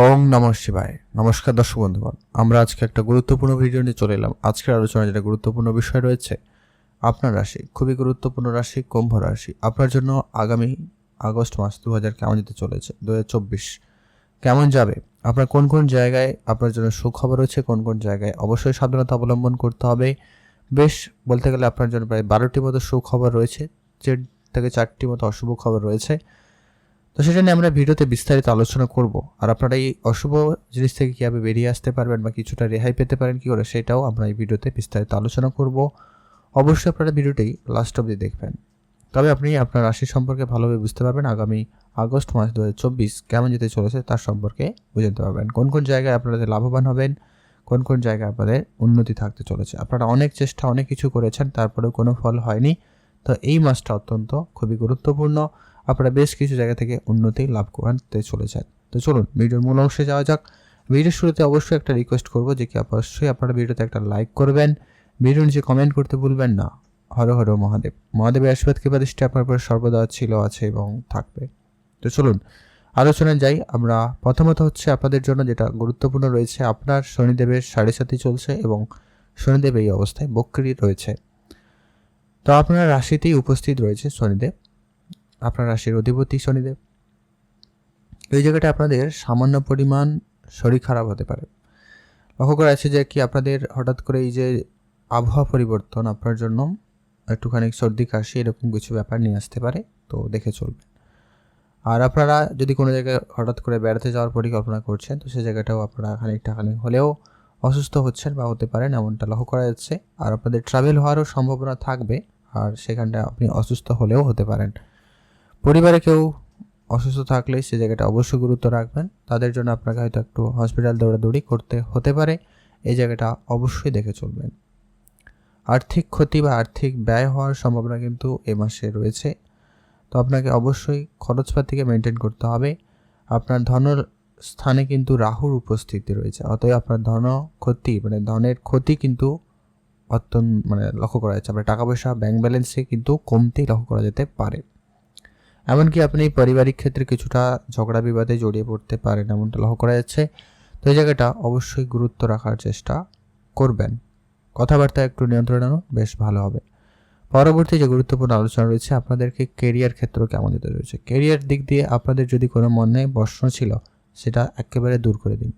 ওম নম শিবায়। নমস্কার দর্শক বন্ধুগণ, আমরা আজকে একটা গুরুত্বপূর্ণ ভিডিও নিয়ে চলে এলাম। আজকের আলোচনায় যেটা গুরুত্বপূর্ণ বিষয় রয়েছে, আপনার রাশি, খুবই গুরুত্বপূর্ণ রাশি, কুম্ভ রাশি। আপনার জন্য আগামী আগস্ট মাস দু হাজার কেমন যেতে চলেছে? দু হাজার চব্বিশ কেমন যাবে? আপনার কোন কোন জায়গায় আপনার জন্য সুখবর রয়েছে, কোন কোন জায়গায় অবশ্যই সাবধানতা অবলম্বন করতে হবে। বেশ, বলতে গেলে আপনার জন্য প্রায় বারোটি মতো সুখবর রয়েছে যে থেকে চারটি মতো অশুভ খবর রয়েছে। তো সেটা নিয়ে আমরা ভিডিওতে বিস্তারিত আলোচনা করব। আর আপনারা এই অশুভ জিনিস থেকে কীভাবে বেরিয়ে আসতে পারবেন বা কিছুটা রেহাই পেতে পারেন কী করে সেটাও আমরা এই ভিডিওতে বিস্তারিত আলোচনা করব। অবশ্যই আপনারা ভিডিওটি লাস্ট অবধি দেখবেন। তবে আপনি আপনার রাশি সম্পর্কে ভালোভাবে বুঝতে পারবেন আগামী আগস্ট মাস দু হাজার চব্বিশ কেমন যেতে চলেছে তার সম্পর্কে বুঝে নিতে পারবেন। কোন কোন জায়গায় আপনাদের লাভবান হবেন, কোন কোন জায়গায় আপনাদের উন্নতি থাকতে চলেছে। আপনারা অনেক চেষ্টা, অনেক কিছু করেছেন, তারপরেও কোনো ফল হয়নি। তো এই মাসটা অত্যন্ত খুবই গুরুত্বপূর্ণ। আপনারা বেশ কিছু জায়গা থেকে উন্নতি লাভ করতে চলেছেন। তো চলুন, ভিডিওর মূল অংশে যাওয়া যাক। ভিডিওর শুরুতে অবশ্যই একটা রিকোয়েস্ট করব যে কি অবশ্যই আপনারা ভিডিওতে একটা লাইক করবেন। ভিডিও নিচে কমেন্ট করতে ভুলবেন না। হর হর মহাদেব। মহাদেবের আশীর্বাদ, কৃপা, দৃষ্টি আপনার উপর সর্বদা ছিল, আছে এবং থাকবে। তো চলুন, আলোচনায় যাই। আমরা প্রথমত হচ্ছে আপনাদের জন্য যেটা গুরুত্বপূর্ণ রয়েছে, আপনার শনিদেবের সাড়ে সাথী চলছে এবং শনিদেব এই অবস্থায় বক্রি রয়েছে। তো আপনার রাশিতেই উপস্থিত রয়েছে শনিদেব। আপনার রাশির অধিপতি শনিদেব। এই জায়গাটা আপনাদের সামান্য পরিমাণ শরীর খারাপ হতে পারে। লক্ষ্য করা আছে যে কি আপনাদের হঠাৎ করে এই যে আবহাওয়া পরিবর্তন আপনার জন্য একটুখানি সর্দি, কাশি এরকম কিছু ব্যাপার নিয়ে আসতে পারে, তো দেখে চলবেন। আর আপনারা যদি কোনো জায়গায় হঠাৎ করে বেড়াতে যাওয়ার পরিকল্পনা করছেন, তো সেই জায়গাটাও আপনারা খানিকটা খানিক হলেও অসুস্থ হচ্ছেন বা হতে পারেন এমনটা লক্ষ্য করা যাচ্ছে। আর আপনাদের ট্রাভেল হওয়ারও সম্ভাবনা থাকবে, আর সেখানটা আপনি অসুস্থ হলেও হতে পারেন। পরিবারে কেউ অসুস্থ থাকলে সে জায়গাটা অবশ্যই গুরুত্ব রাখবেন। তাদের জন্য আপনাকে হয়তো একটু হসপিটাল দৌড়াদৌড়ি করতে হতে পারে। এই জায়গাটা অবশ্যই দেখে চলবেন। আর্থিক ক্ষতি বা আর্থিক ব্যয় হওয়ার সম্ভাবনা কিন্তু এ মাসে রয়েছে। তো আপনাকে অবশ্যই খরচপাতিকে মেনটেন করতে হবে। আপনার ধন স্থানে কিন্তু রাহুর উপস্থিতি রয়েছে। অতএব আপনার ধন ক্ষতি মানে ধনের ক্ষতি কিন্তু অত্যন্ত মানে লক্ষ্য করা যাচ্ছে। আপনার টাকা পয়সা ব্যাংক ব্যালেন্সে কিন্তু কমতেই লক্ষ্য করা যেতে পারে। এমনকি আপনি পারিবারিক ক্ষেত্রে কিছুটা ঝগড়া বিবাদে জড়িয়ে পড়তে পারেন এমনটা লক্ষ্য করা যাচ্ছে। তো এই জায়গাটা অবশ্যই গুরুত্ব রাখার চেষ্টা করবেন। কথাবার্তা একটু নিয়ন্ত্রণ আনো, বেশ ভালো হবে। পরবর্তী যে গুরুত্বপূর্ণ আলোচনা রয়েছে, আপনাদেরকে কেরিয়ার ক্ষেত্র কেমন যেতে রয়েছে? কেরিয়ার দিক দিয়ে আপনাদের যদি কোনো মনে প্রশ্ন ছিল, সেটা একেবারে দূর করে দিন।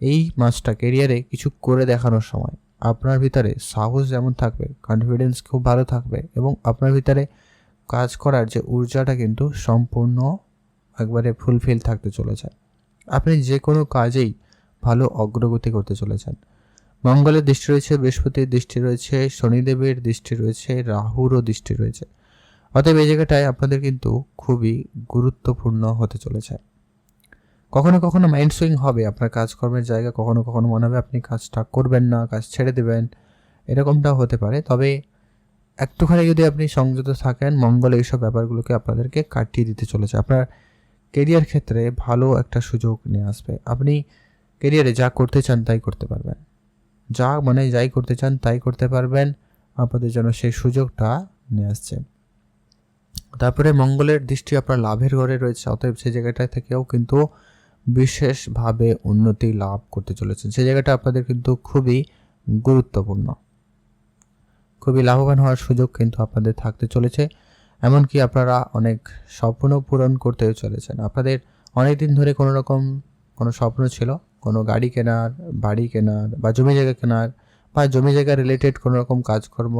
এই মাসটা কেরিয়ারে কিছু করে দেখানোর সময় আপনার ভিতরে সাহস যেমন থাকবে কনফিডেন্স খুব ভালো থাকবে এবং আপনার ভিতরে কাজ করার যে ঊর্জাটা কিন্তু সম্পূর্ণ একবারে ফুলফিল থাকতে চলেছে। আপনি যে কোনো কাজেই ভালো অগ্রগতি করতে চলেছেন। মঙ্গলের দৃষ্টি রয়েছে, বৃহস্পতির দৃষ্টি রয়েছে, শনিদেবের দৃষ্টি রয়েছে, রাহুরও দৃষ্টি রয়েছে। অতএব এই জায়গাটায় আপনাদের কিন্তু খুবই গুরুত্বপূর্ণ হতে চলেছে। কখনো কখনো মাইন্ড সুইং হবে, আপনার কাজকর্মের জায়গা, কখনো কখনো মনে হবে আপনি কাজটা করবেন না, কাজ ছেড়ে দেবেন, এরকমটাও হতে পারে। তবে একটুখানি যদি আপনি সংযত থাকেন, মঙ্গল এইসব ব্যাপারগুলোকে আপনাদেরকে কাটিয়ে দিতে চলেছে। আপনার কেরিয়ার ক্ষেত্রে ভালো একটা সুযোগ নিয়ে আসবে। আপনি কেরিয়ারে যা করতে চান তাই করতে পারবেন। যা মানে যাই করতে চান তাই করতে পারবেন। আপনাদের জন্য সেই সুযোগটা নিয়ে আসছে। তারপরে মঙ্গলের দৃষ্টি আপনার লাভের ঘরে রয়েছে, অতএব সেই জায়গাটা থেকেও কিন্তু বিশেষভাবে উন্নতি লাভ করতে চলেছেন। সেই জায়গাটা আপনাদের কিন্তু খুবই গুরুত্বপূর্ণ। খুবই লাভবান হওয়ার সুযোগ কিন্তু আপনাদের থাকতে চলেছে। এমনকি আপনারা অনেক স্বপ্ন পূরণ করতেও চলেছেন। আপনাদের অনেক দিন ধরে কোনো রকম কোনো স্বপ্ন ছিল, কোনো গাড়ি কেনার, বাড়ি কেনার, বা জমি জায়গা কেনার, বা জমি জায়গা রিলেটেড কোনো রকম কাজকর্ম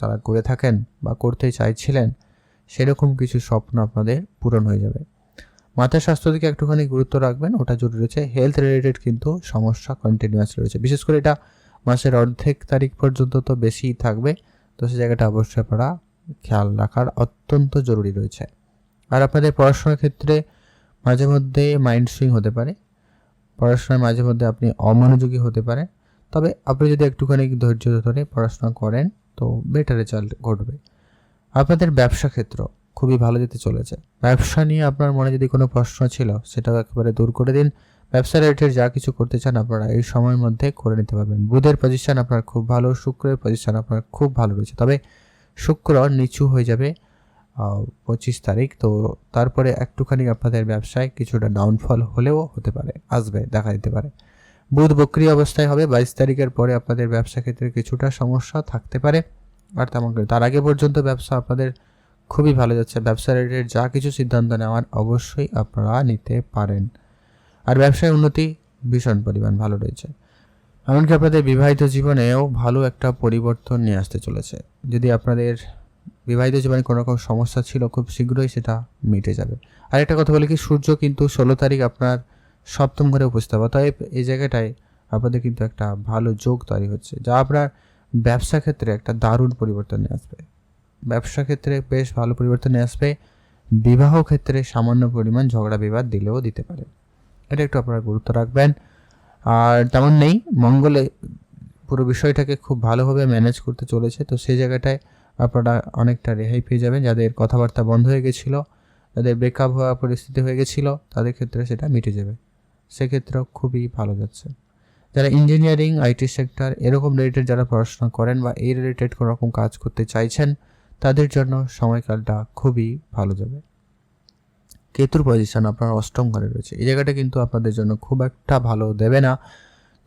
যারা করে থাকেন বা করতে চাইছিলেন, সেরকম কিছু স্বপ্ন আপনাদের পূরণ হয়ে যাবে। মাথার স্বাস্থ্য দিকে একটুখানি গুরুত্ব রাখবেন, ওটা জরুরি রয়েছে। হেলথ রিলেটেড কিন্তু সমস্যা কন্টিনিউয়াস রয়েছে। বিশেষ করে এটা মাসের অর্ধেক তারিখ পর্যন্ত তো বেশিই থাকবে, তো সেই জায়গাটা অবশ্যই আপনারা খেয়াল রাখার অত্যন্ত জরুরি রয়েছে। আর আপনাদের পড়াশোনার ক্ষেত্রে মাঝে মধ্যে মাইন্ড সুইং হতে পারে পড়াশোনায় মাঝে মধ্যে আপনি অমনোযোগী হতে পারেন, তবে আপনি যদি একটুখানি ধৈর্য ধরে পড়াশোনা করেন, তো বেটার রেজাল্ট ঘটবে। আপনাদের ব্যবসা ক্ষেত্র খুবই ভালো যেতে চলেছে। ব্যবসা নিয়ে আপনার মনে যদি কোনো প্রশ্ন ছিল সেটাও একেবারে দূর করে দিন ব্যবসা রিলেটেড যা কিছু করতে চান আপনারা এই সময়ের মধ্যে করে নিতে পারবেন। বুধের পজিশন আপনার খুব ভালো, শুক্রের পজিশন আপনার খুব ভালো রয়েছে। তবে শুক্র নিচু হয়ে যাবে পঁচিশ তারিখ। তো তারপরে একটুখানি আপনাদের ব্যবসায় কিছুটা ডাউনফল হলেও হতে পারে, আসবে, দেখা দিতে পারে। বুধ বক্রি অবস্থায় হবে, বাইশ তারিখের পরে আপনাদের ব্যবসা ক্ষেত্রে কিছুটা সমস্যা থাকতে পারে। আর তেমন করে তার আগে পর্যন্ত ব্যবসা আপনাদের খুবই ভালো যাচ্ছে। ব্যবসা রিলেটেড যা কিছু সিদ্ধান্ত নেওয়ার অবশ্যই আপনারা নিতে পারেন। আর ব্যবসায় উন্নতি ভীষণ পরিমাণ, ভালো রয়েছে। এমনকি আপনাদের বিবাহিত জীবনেও ভালো একটা পরিবর্তন নিয়ে আসতে চলেছে। যদি আপনাদের বিবাহিত জীবনে কোনো রকম সমস্যা ছিল, খুব শীঘ্রই সেটা মিটে যাবে। আর একটা কথা বলি কি, সূর্য কিন্তু ষোলো তারিখ আপনার সপ্তম ঘরে উপস্থিত হবে। তাই এই জায়গাটায় আপনাদের কিন্তু একটা ভালো যোগ তৈরি হচ্ছে, যা আপনার ব্যবসা ক্ষেত্রে একটা দারুণ পরিবর্তন নিয়ে আসবে। ব্যবসা ক্ষেত্রে বেশ ভালো পরিবর্তন নিয়ে আসবে, বিবাহ ক্ষেত্রে সামান্য পরিমাণ ঝগড়া বিবাদ দিলেও দিতে পারে। এটা একটু আপনারা গুরুত্ব রাখবেন। আর তেমন নেই, মঙ্গলে পুরো বিষয়টাকে খুব ভালোভাবে ম্যানেজ করতে চলেছে। তো সেই জায়গাটায় আপনারা অনেকটা রেহাই পেয়ে যাবেন। যাদের কথাবার্তা বন্ধ হয়ে গেছিল, যাদের ব্রেকআপ হওয়া পরিস্থিতি হয়ে গেছিল, তাদের ক্ষেত্রে সেটা মিটে যাবে। সেক্ষেত্রেও খুবই ভালো যাচ্ছে। যারা ইঞ্জিনিয়ারিং আইটি সেক্টর এরকম রিলেটেড যারা পড়াশোনা করেন বা এই রিলেটেড কোনো রকম কাজ করতে চাইছেন, তাদের জন্য সময়কালটা খুবই ভালো যাবে। কেতুর পজিশন আপনার অষ্টম ঘরে রয়েছে। এই জায়গাটা কিন্তু আপনাদের জন্য খুব একটা ভালো দেবে না।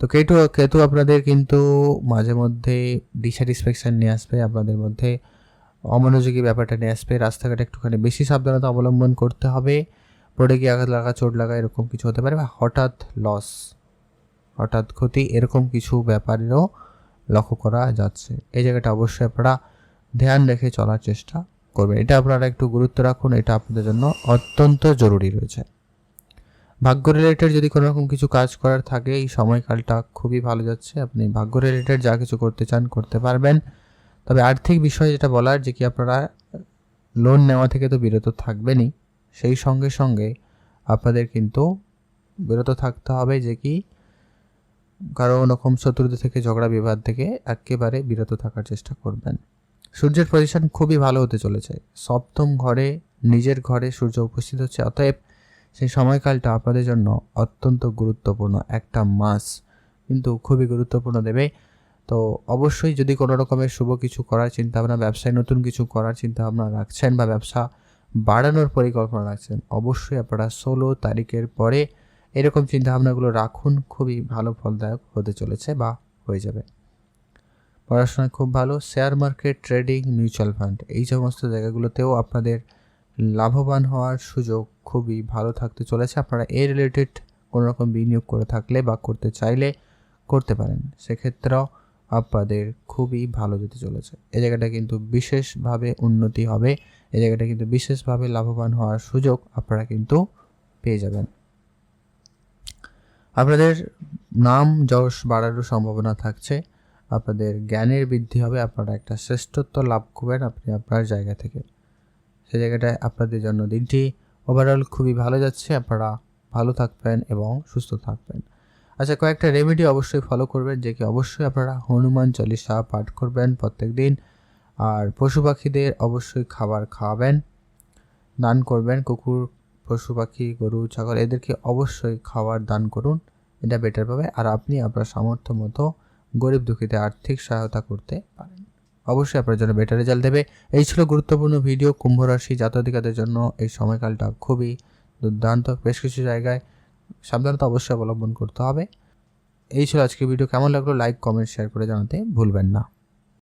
তো কেতু কেতু আপনাদের কিন্তু মাঝে মধ্যে ডিস্যাটিসফ্যাকশান নিয়ে আসবে, আপনাদের মধ্যে অমনোযোগী ব্যাপারটা নিয়ে আসবে, রাস্তাঘাটে একটুখানি বেশি সাবধানতা অবলম্বন করতে হবে। পড়ে গিয়ে আঘাত লাগা, চোট লাগা এরকম কিছু হতে পারে বা হঠাৎ লস হঠাৎ ক্ষতি এরকম কিছু ব্যাপারেরও লক্ষ্য করা যাচ্ছে। এই জায়গাটা অবশ্যই আপনারা ধ্যান রেখে চলার চেষ্টা করবেন এটা আপনারা একটু গুরুত্ব রাখুন, এটা আপনাদের জন্য অত্যন্ত জরুরি রয়েছে। ভাগ্য রিলেটেড যদি কোনো রকম কিছু কাজ করার থাকে, এই সময়কালটা খুবই ভালো যাচ্ছে। আপনি ভাগ্য রিলেটেড যা কিছু করতে চান, করতে পারবেন। তবে আর্থিক বিষয় যেটা বলার, যে কি আপনারা লোন নেওয়া থেকে তো বিরত থাকবেনই। সেই সঙ্গে সঙ্গে আপনাদের কিন্তু বিরত থাকতে হবে যে কি, কারও রকম শত্রুতা থেকে, ঝগড়া বিবাদ থেকে একেবারে বিরত থাকার চেষ্টা করবেন। সূর্যের পজিশন খুবই ভালো হতে চলেছে। সপ্তম ঘরে, নিজের ঘরে সূর্য উপস্থিত হচ্ছে। অতএব সেই সময়কালটা আপনাদের জন্য অত্যন্ত গুরুত্বপূর্ণ, একটা মাস কিন্তু খুবই গুরুত্বপূর্ণ দেবে। তো অবশ্যই যদি কোনো রকমের শুভ কিছু করার চিন্তা ভাবনা ব্যবসায় নতুন কিছু করার চিন্তা ভাবনা রাখছেন বা ব্যবসা বাড়ানোর পরিকল্পনা রাখছেন, অবশ্যই আপনারা ষোলো তারিখের পরে এরকম চিন্তাভাবনাগুলো রাখুন। খুবই ভালো, ফলদায়ক হতে চলেছে বা হয়ে যাবে। পড়াশোনায় খুব ভালো। Share market trading mutual fund এই সমস্ত জায়গাগুলোতেও আপনাদের লাভবান হওয়ার সুযোগ খুবই ভালো থাকতে চলেছে। আপনারা এ রিলেটেড কোনো রকম বিনিয়োগ করে থাকলে বা করতে চাইলে করতে পারেন। সেক্ষেত্রেও আপনাদের খুবই ভালো যেতে চলেছে। এই জায়গাটা কিন্তু বিশেষভাবে উন্নতি হবে। এই জায়গাটা কিন্তু বিশেষভাবে লাভবান হওয়ার সুযোগ আপনারা কিন্তু পেয়ে যাবেন। আপনাদের নাম যশ বাড়ারও সম্ভাবনা থাকছে। আপনাদের জ্ঞানের বৃদ্ধি হবে, আপনারা একটা শ্রেষ্ঠত্ব লাভ করবেন আপনি আপনার জায়গা থেকে। সেই জায়গাটায় আপনাদের জন্য দিনটি ওভারঅল খুবই ভালো যাচ্ছে, আপনারা ভালো থাকবেন এবং সুস্থ থাকবেন। আচ্ছা কয়েকটা রেমেডি অবশ্যই ফলো করবেন, যে কি অবশ্যই আপনারা হনুমান চল্লিশা পাঠ করবেন প্রত্যেক দিন। আর পশু পাখিদের অবশ্যই খাবার খাওয়াবেন, দান করবেন, কুকুর, পশু পাখি, গরু, ছাগল, এদেরকে অবশ্যই খাবার দান করুন, এটা বেটার পাবে। আর আপনি আপনার সামর্থ্য মতো গরিব দুঃখীদের আর্থিক সহায়তা করতে পারেন। অবশ্যই আপনার জন্য বেটার রেজাল্ট দেবে। এই ছিল গুরুত্বপূর্ণ ভিডিও কুম্ভ রাশি জাতধিকাদের জন্য। এই সময়কালটা খুবই দুর্দান্ত, বেশ কিছু জায়গায় সাবধানতা অবশ্যই অবলম্বন করতে হবে। এই ছিল আজকের ভিডিও কেমন লাগল? লাইক কমেন্ট শেয়ার করে জানাতে ভুলবেন না।